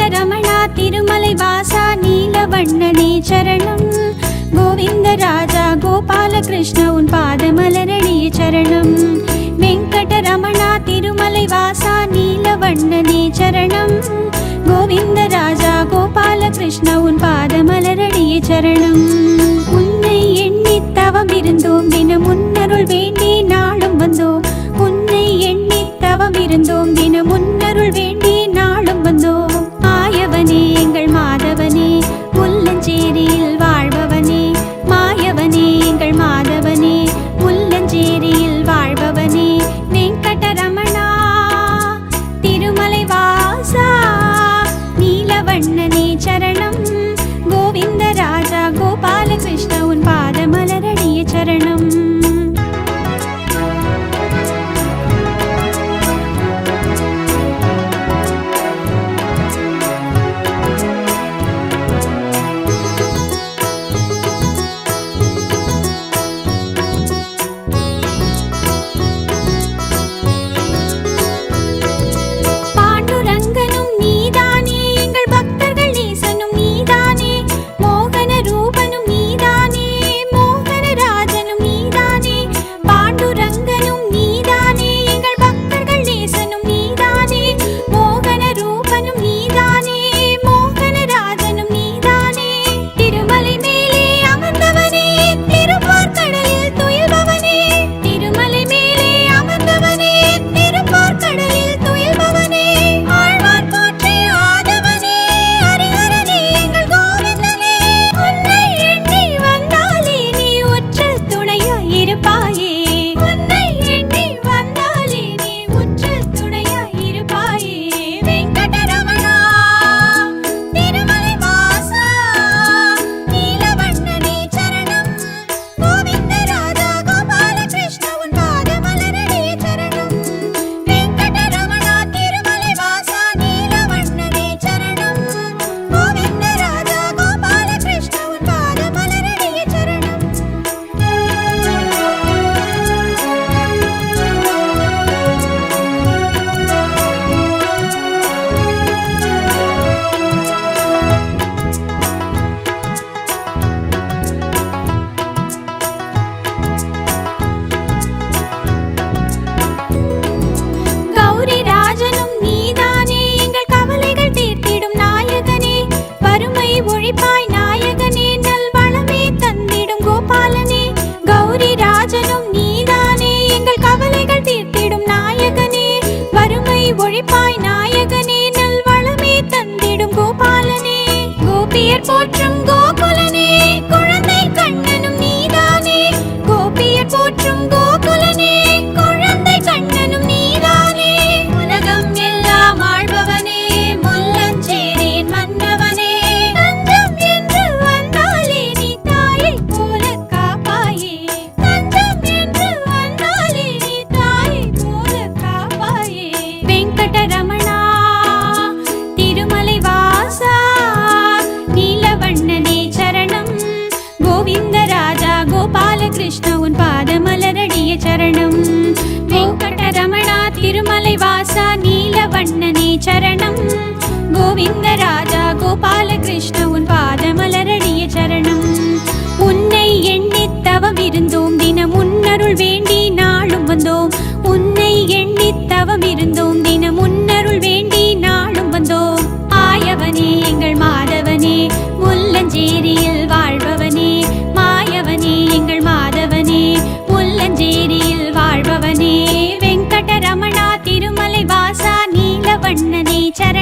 கோட்ட ரமணா திருமலை வாசா நீலவண்ணனே சரணம். கோவிந்த ராஜா கோபாலகிருஷ்ண உன் பாதமலரடிய சரணம். வெங்கட ரமணா திருமலை வாசா நீலவண்ணனே சரணம். கோவிந்த ராஜா கோபாலகிருஷ்ண உன் பாதமலரடிய சரணம். உன்னை எண்ணி தவம் இருந்தோம் தினம் முன்னருள் வேண்டி நாளும் வந்தோம். உன்னை எண்ணி தவம் இருந்தோம் நாயகனே நல்வளமே தந்திடும் கோபாலனே. கோபியர் போற்றும் கோகுலனே குழந்தை கண்ணனும் நீதானே. கோபியர் போற்றும் கோகுலனே கோவிந்த ராஜா கோபாலகிருஷ்ண உன் பாதமலரடிய சரணம். உன்னை எண்ணி தவம் இருந்தோம் தினம் உன்னருள் வேண்டி நாளும் வந்தோம். உன்னை எண்ணி தவம் இருந்தோம் தினம் உன்னருள் வேண்டி நாளும் வந்தோம். ஆயவனே எங்கள் மாதவனே முல்லஞ்சேரியில் வாழ்பவனே. மாயவனே எங்கள் மாதவனே முல்லஞ்சேரியில் வாழ்பவனே. வெங்கடரமணா திருமலை வாசா நீலவண்ணனே சரண